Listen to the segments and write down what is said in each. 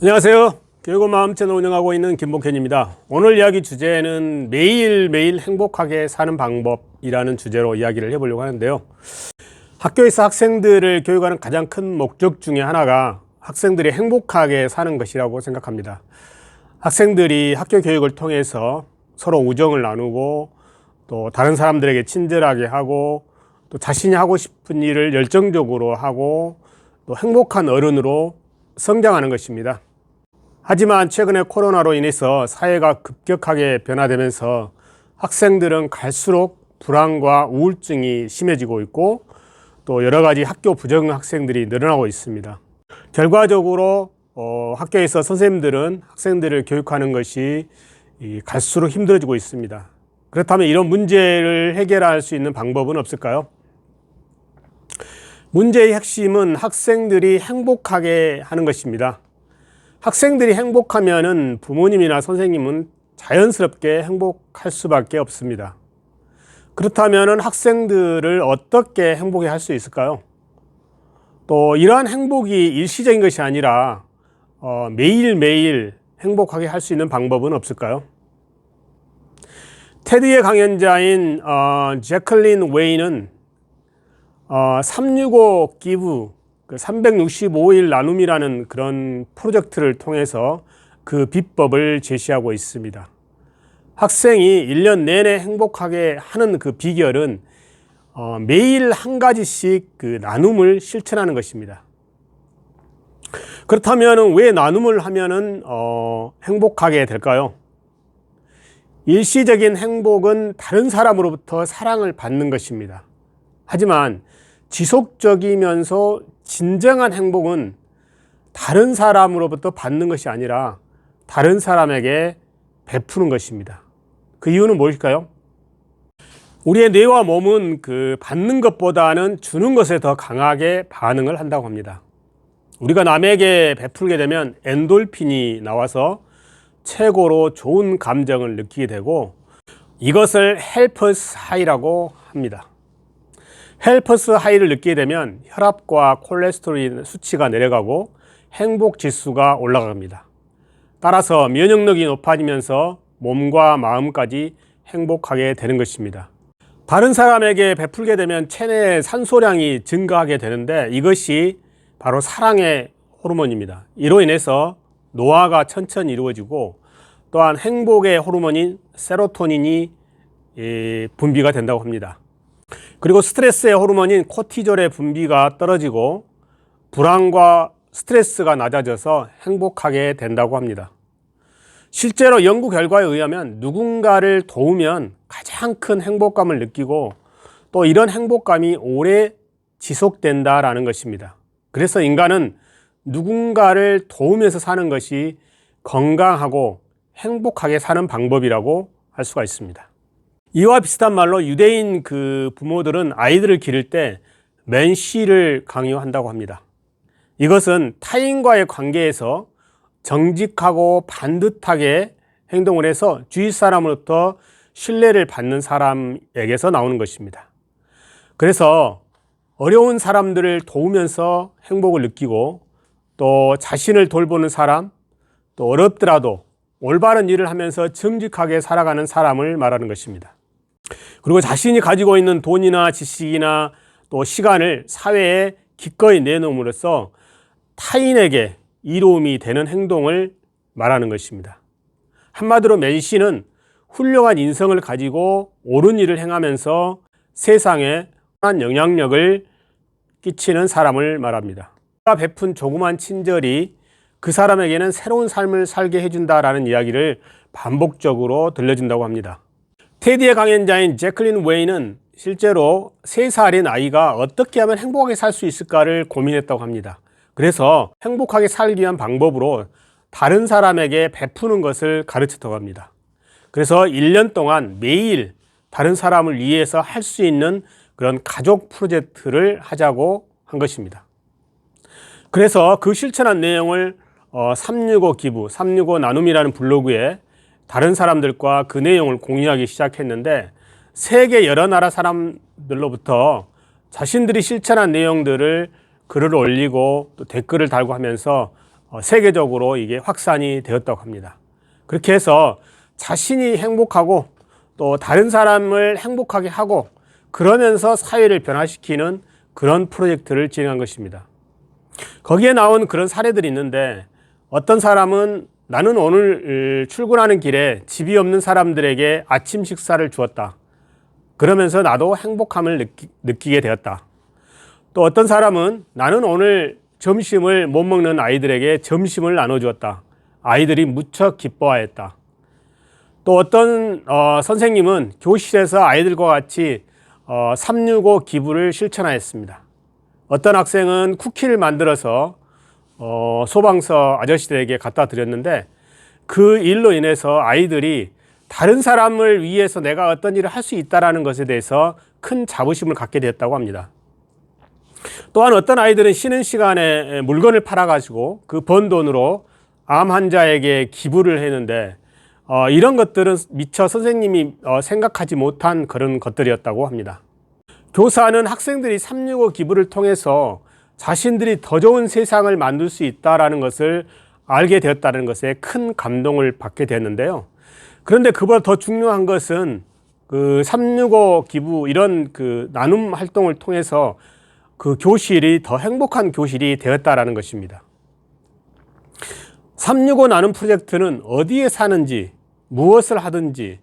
안녕하세요. 교육은 마음 채널 운영하고 있는 김복현입니다. 오늘 이야기 주제는 매일매일 행복하게 사는 방법이라는 주제로 이야기를 해보려고 하는데요. 학교에서 학생들을 교육하는 가장 큰 목적 중에 하나가 학생들이 행복하게 사는 것이라고 생각합니다. 학생들이 학교 교육을 통해서 서로 우정을 나누고 또 다른 사람들에게 친절하게 하고 또 자신이 하고 싶은 일을 열정적으로 하고 또 행복한 어른으로 성장하는 것입니다. 하지만 최근에 코로나로 인해서 사회가 급격하게 변화되면서 학생들은 갈수록 불안과 우울증이 심해지고 있고 또 여러 가지 학교 부정 학생들이 늘어나고 있습니다. 결과적으로 어, 학교에서 선생님들은 학생들을 교육하는 것이 이 갈수록 힘들어지고 있습니다. 그렇다면 이런 문제를 해결할 수 있는 방법은 없을까요? 문제의 핵심은 학생들이 행복하게 하는 것입니다. 학생들이 행복하면은 부모님이나 선생님은 자연스럽게 행복할 수밖에 없습니다. 그렇다면 학생들을 어떻게 행복해 할 수 있을까요? 또 이러한 행복이 일시적인 것이 아니라 어, 매일매일 행복하게 할 수 있는 방법은 없을까요? 테디의 강연자인 어, 제클린 웨이는 어, 365 기브, 그 365일 나눔이라는 그런 프로젝트를 통해서 그 비법을 제시하고 있습니다. 학생이 1년 내내 행복하게 하는 그 비결은 어, 매일 한 가지씩 그 나눔을 실천하는 것입니다. 그렇다면 왜 나눔을 하면은 어, 행복하게 될까요? 일시적인 행복은 다른 사람으로부터 사랑을 받는 것입니다. 하지만 지속적이면서 진정한 행복은 다른 사람으로부터 받는 것이 아니라 다른 사람에게 베푸는 것입니다. 그 이유는 무엇일까요? 우리의 뇌와 몸은 그 받는 것보다는 주는 것에 더 강하게 반응을 한다고 합니다. 우리가 남에게 베풀게 되면 엔돌핀이 나와서 최고로 좋은 감정을 느끼게 되고 이것을 헬퍼스 하이라고 합니다. 헬퍼스 하이를 느끼게 되면 혈압과 콜레스테롤 수치가 내려가고 행복 지수가 올라갑니다. 따라서 면역력이 높아지면서 몸과 마음까지 행복하게 되는 것입니다. 다른 사람에게 베풀게 되면 체내 산소량이 증가하게 되는데 이것이 바로 사랑의 호르몬입니다. 이로 인해서 노화가 천천히 이루어지고 또한 행복의 호르몬인 세로토닌이 분비가 된다고 합니다. 그리고 스트레스의 호르몬인 코티졸의 분비가 떨어지고 불안과 스트레스가 낮아져서 행복하게 된다고 합니다. 실제로 연구 결과에 의하면 누군가를 도우면 가장 큰 행복감을 느끼고 또 이런 행복감이 오래 지속된다라는 것입니다. 그래서 인간은 누군가를 도우면서 사는 것이 건강하고 행복하게 사는 방법이라고 할 수가 있습니다. 이와 비슷한 말로 유대인 그 부모들은 아이들을 기를 때 맨시를 강요한다고 합니다. 이것은 타인과의 관계에서 정직하고 반듯하게 행동을 해서 주위 사람으로부터 신뢰를 받는 사람에게서 나오는 것입니다. 그래서 어려운 사람들을 도우면서 행복을 느끼고 또 자신을 돌보는 사람, 또 어렵더라도 올바른 일을 하면서 정직하게 살아가는 사람을 말하는 것입니다. 그리고 자신이 가지고 있는 돈이나 지식이나 또 시간을 사회에 기꺼이 내놓음으로써 타인에게 이로움이 되는 행동을 말하는 것입니다. 한마디로 맨시는 훌륭한 인성을 가지고 옳은 일을 행하면서 세상에 한 영향력을 끼치는 사람을 말합니다. 베푼 조그만 친절이 그 사람에게는 새로운 삶을 살게 해준다라는 이야기를 반복적으로 들려준다고 합니다. 테디의 강연자인 제클린 웨이는 실제로 3살인 아이가 어떻게 하면 행복하게 살 수 있을까를 고민했다고 합니다. 그래서 행복하게 살기 위한 방법으로 다른 사람에게 베푸는 것을 가르쳤다고 합니다. 그래서 1년 동안 매일 다른 사람을 위해서 할 수 있는 그런 가족 프로젝트를 하자고 한 것입니다. 그래서 그 실천한 내용을 365 어, 기부, 365 나눔이라는 블로그에 다른 사람들과 그 내용을 공유하기 시작했는데 세계 여러 나라 사람들로부터 자신들이 실천한 내용들을 글을 올리고 또 댓글을 달고 하면서 어, 세계적으로 이게 확산이 되었다고 합니다. 그렇게 해서 자신이 행복하고 또 다른 사람을 행복하게 하고 그러면서 사회를 변화시키는 그런 프로젝트를 진행한 것입니다. 거기에 나온 그런 사례들이 있는데 어떤 사람은 나는 오늘 출근하는 길에 집이 없는 사람들에게 아침 식사를 주었다. 그러면서 나도 행복함을 느끼, 느끼게 되었다. 또 어떤 사람은 나는 오늘 점심을 못 먹는 아이들에게 점심을 나눠주었다. 아이들이 무척 기뻐하였다. 또 어떤 어, 선생님은 교실에서 아이들과 같이 어, 365 기부를 실천하였습니다. 어떤 학생은 쿠키를 만들어서 어, 소방서 아저씨들에게 갖다 드렸는데 그 일로 인해서 아이들이 다른 사람을 위해서 내가 어떤 일을 할 수 있다라는 것에 대해서 큰 자부심을 갖게 되었다고 합니다. 또한 어떤 아이들은 쉬는 시간에 물건을 팔아가지고 그 번 돈으로 암 환자에게 기부를 했는데 어, 이런 것들은 미처 선생님이 어, 생각하지 못한 그런 것들이었다고 합니다. 교사는 학생들이 365 기부를 통해서 자신들이 더 좋은 세상을 만들 수 있다라는 것을 알게 되었다는 것에 큰 감동을 받게 되었는데요. 그런데 그보다 더 중요한 것은 그 365 기부 이런 그 나눔 활동을 통해서 그 교실이 더 행복한 교실이 되었다라는 것입니다. 365 나눔 프로젝트는 어디에 사는지 무엇을 하든지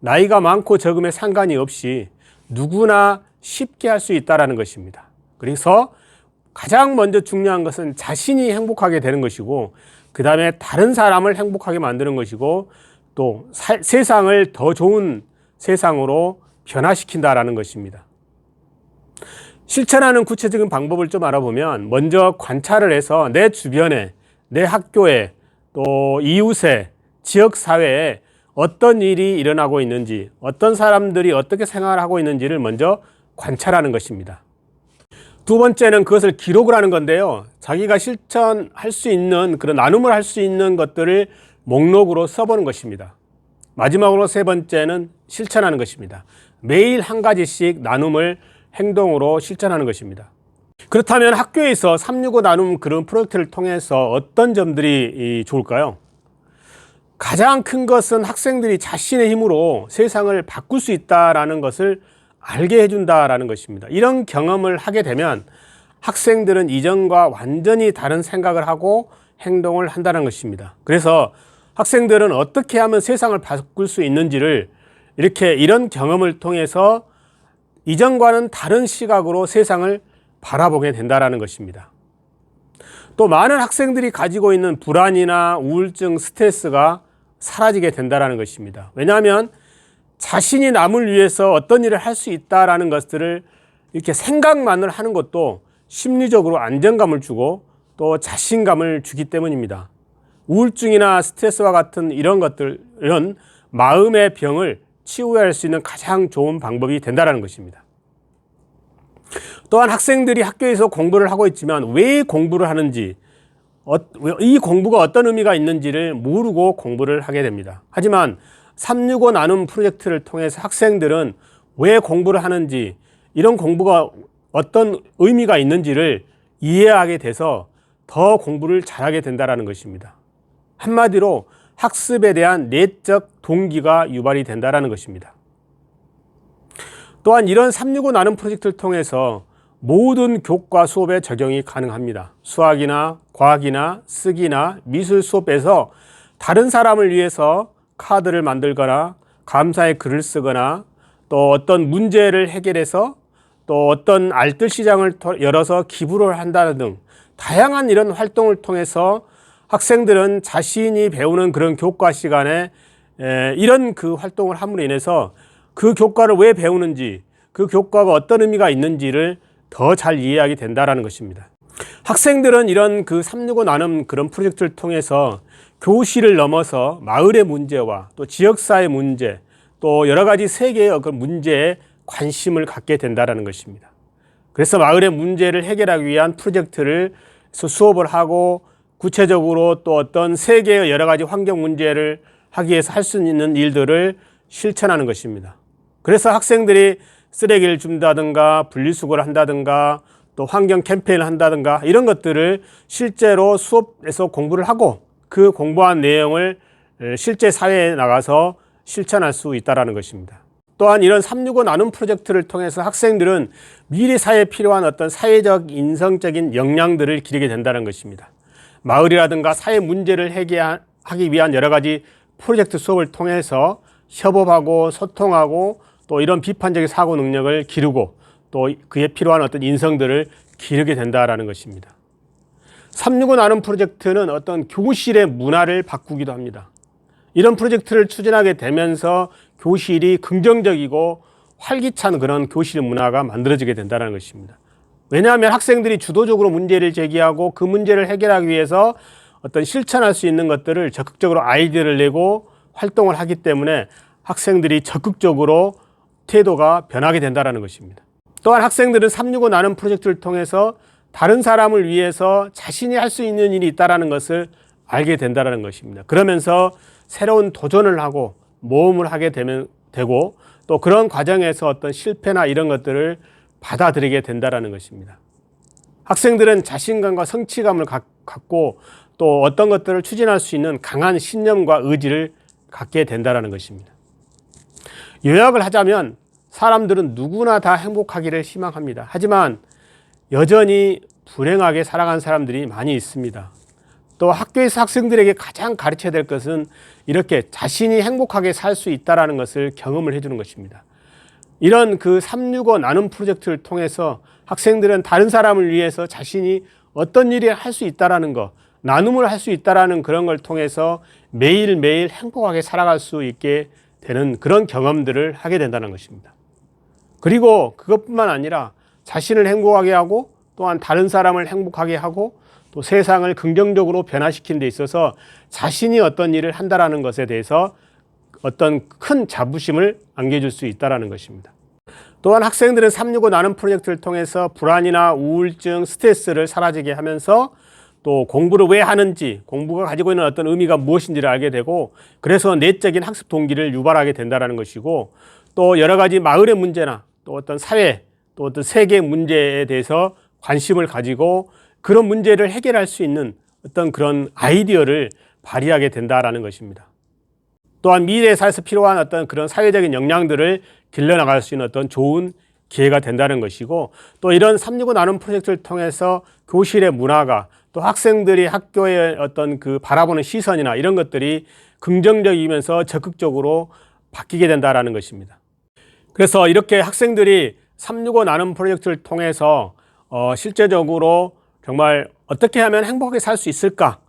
나이가 많고 적음에 상관이 없이 누구나 쉽게 할 수 있다라는 것입니다. 그래서 가장 먼저 중요한 것은 자신이 행복하게 되는 것이고 그 다음에 다른 사람을 행복하게 만드는 것이고 또 사, 세상을 더 좋은 세상으로 변화시킨다라는 것입니다. 실천하는 구체적인 방법을 좀 알아보면 먼저 관찰을 해서 내 주변에 내 학교에 또 이웃에 지역 사회에 어떤 일이 일어나고 있는지 어떤 사람들이 어떻게 생활하고 있는지를 먼저 관찰하는 것입니다. 두 번째는 그것을 기록을 하는 건데요. 자기가 실천할 수 있는 그런 나눔을 할 수 있는 것들을 목록으로 써보는 것입니다. 마지막으로 세 번째는 실천하는 것입니다. 매일 한 가지씩 나눔을 행동으로 실천하는 것입니다. 그렇다면 학교에서 365 나눔 그런 프로젝트를 통해서 어떤 점들이 좋을까요? 가장 큰 것은 학생들이 자신의 힘으로 세상을 바꿀 수 있다라는 것을 알게 해준다라는 것입니다. 이런 경험을 하게 되면 학생들은 이전과 완전히 다른 생각을 하고 행동을 한다는 것입니다. 그래서 학생들은 어떻게 하면 세상을 바꿀 수 있는지를 이렇게 이런 경험을 통해서 이전과는 다른 시각으로 세상을 바라보게 된다라는 것입니다. 또 많은 학생들이 가지고 있는 불안이나 우울증, 스트레스가 사라지게 된다라는 것입니다. 왜냐하면 자신이 남을 위해서 어떤 일을 할 수 있다라는 것들을 이렇게 생각만을 하는 것도 심리적으로 안정감을 주고 또 자신감을 주기 때문입니다. 우울증이나 스트레스와 같은 이런 것들은 마음의 병을 치유할 수 있는 가장 좋은 방법이 된다는 것입니다. 또한 학생들이 학교에서 공부를 하고 있지만 왜 공부를 하는지, 어, 이 공부가 어떤 의미가 있는지를 모르고 공부를 하게 됩니다. 하지만 365 나눔 프로젝트를 통해서 학생들은 왜 공부를 하는지, 이런 공부가 어떤 의미가 있는지를 이해하게 돼서 더 공부를 잘하게 된다는 것입니다. 한마디로 학습에 대한 내적 동기가 유발이 된다는 것입니다. 또한 이런 365 나눔 프로젝트를 통해서 모든 교과 수업에 적용이 가능합니다. 수학이나 과학이나 쓰기나 미술 수업에서 다른 사람을 위해서 카드를 만들거나 감사의 글을 쓰거나 또 어떤 문제를 해결해서 또 어떤 알뜰 시장을 열어서 기부를 한다는 등 다양한 이런 활동을 통해서 학생들은 자신이 배우는 그런 교과 시간에 이런 그 활동을 함으로 인해서 그 교과를 왜 배우는지 그 교과가 어떤 의미가 있는지를 더 잘 이해하게 된다라는 것입니다. 학생들은 이런 그 365 나눔 그런 프로젝트를 통해서 교실을 넘어서 마을의 문제와 또 지역사회 문제 또 여러 가지 세계의 그 문제에 관심을 갖게 된다라는 것입니다. 그래서 마을의 문제를 해결하기 위한 프로젝트를 수업을 하고 구체적으로 또 어떤 세계의 여러 가지 환경 문제를 하기 위해서 할 수 있는 일들을 실천하는 것입니다. 그래서 학생들이 쓰레기를 준다든가 분리수거를 한다든가 또 환경 캠페인을 한다든가 이런 것들을 실제로 수업에서 공부를 하고 그 공부한 내용을 실제 사회에 나가서 실천할 수 있다는 것입니다. 또한 이런 365 나눔 프로젝트를 통해서 학생들은 미래 사회에 필요한 어떤 사회적 인성적인 역량들을 기르게 된다는 것입니다. 마을이라든가 사회 문제를 해결하기 위한 여러 가지 프로젝트 수업을 통해서 협업하고 소통하고 또 이런 비판적인 사고 능력을 기르고 또 그에 필요한 어떤 인성들을 기르게 된다라는 것입니다. 365 나눔 프로젝트는 어떤 교실의 문화를 바꾸기도 합니다. 이런 프로젝트를 추진하게 되면서 교실이 긍정적이고 활기찬 그런 교실 문화가 만들어지게 된다는 것입니다. 왜냐하면 학생들이 주도적으로 문제를 제기하고 그 문제를 해결하기 위해서 어떤 실천할 수 있는 것들을 적극적으로 아이디어를 내고 활동을 하기 때문에 학생들이 적극적으로 태도가 변하게 된다는 것입니다. 또한 학생들은 365 나눔 프로젝트를 통해서 다른 사람을 위해서 자신이 할 수 있는 일이 있다는 것을 알게 된다는 것입니다. 그러면서 새로운 도전을 하고 모험을 하게 되면 되고 또 그런 과정에서 어떤 실패나 이런 것들을 받아들이게 된다는 것입니다. 학생들은 자신감과 성취감을 갖고 또 어떤 것들을 추진할 수 있는 강한 신념과 의지를 갖게 된다는 것입니다. 요약을 하자면 사람들은 누구나 다 행복하기를 희망합니다. 하지만 여전히 불행하게 살아간 사람들이 많이 있습니다. 또 학교에서 학생들에게 가장 가르쳐야 될 것은 이렇게 자신이 행복하게 살 수 있다라는 것을 경험을 해주는 것입니다. 이런 그 365 나눔 프로젝트를 통해서 학생들은 다른 사람을 위해서 자신이 어떤 일을 할 수 있다라는 것, 나눔을 할 수 있다라는 그런 걸 통해서 매일매일 행복하게 살아갈 수 있게 되는 그런 경험들을 하게 된다는 것입니다. 그리고 그것뿐만 아니라 자신을 행복하게 하고 또한 다른 사람을 행복하게 하고 또 세상을 긍정적으로 변화시키는 데 있어서 자신이 어떤 일을 한다라는 것에 대해서 어떤 큰 자부심을 안겨줄 수 있다라는 것입니다. 또한 학생들은 365 나눔 프로젝트를 통해서 불안이나 우울증, 스트레스를 사라지게 하면서 또 공부를 왜 하는지, 공부가 가지고 있는 어떤 의미가 무엇인지를 알게 되고 그래서 내적인 학습 동기를 유발하게 된다라는 것이고 또 여러 가지 마을의 문제나 또 어떤 사회, 또 어떤 세계 문제에 대해서 관심을 가지고 그런 문제를 해결할 수 있는 어떤 그런 아이디어를 발휘하게 된다라는 것입니다. 또한 미래에 살서 필요한 어떤 그런 사회적인 역량들을 길러나갈 수 있는 어떤 좋은 기회가 된다는 것이고 또 이런 365 나눔 프로젝트를 통해서 교실의 문화가 또 학생들이 학교의 어떤 그 바라보는 시선이나 이런 것들이 긍정적이면서 적극적으로 바뀌게 된다라는 것입니다. 그래서 이렇게 학생들이 365 나눔 프로젝트를 통해서 어 실제적으로 정말 어떻게 하면 행복하게 살 수 있을까?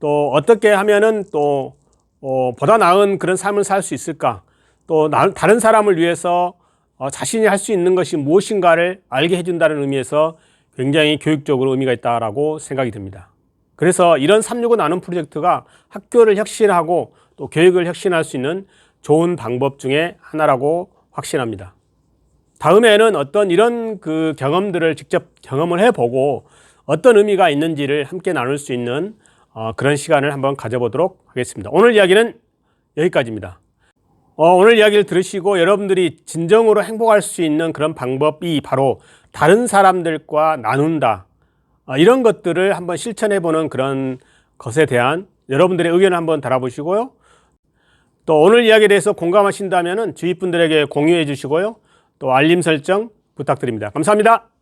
또 어떻게 하면은 또 어, 보다 나은 그런 삶을 살 수 있을까? 또 나, 다른 사람을 위해서 어, 자신이 할 수 있는 것이 무엇인가를 알게 해준다는 의미에서 굉장히 교육적으로 의미가 있다라고 생각이 듭니다. 그래서 이런 365 나눔 프로젝트가 학교를 혁신하고 또 교육을 혁신할 수 있는 좋은 방법 중에 하나라고 확신합니다. 다음에는 어떤 이런 그 경험들을 직접 경험을 해보고 어떤 의미가 있는지를 함께 나눌 수 있는 어, 그런 시간을 한번 가져보도록 하겠습니다. 오늘 이야기는 여기까지입니다. 어, 오늘 이야기를 들으시고 여러분들이 진정으로 행복할 수 있는 그런 방법이 바로 다른 사람들과 나눈다. 어, 이런 것들을 한번 실천해 보는 그런 것에 대한 여러분들의 의견을 한번 달아보시고요. 또 오늘 이야기에 대해서 공감하신다면 주위 분들에게 공유해 주시고요. 또 알림 설정 부탁드립니다. 감사합니다.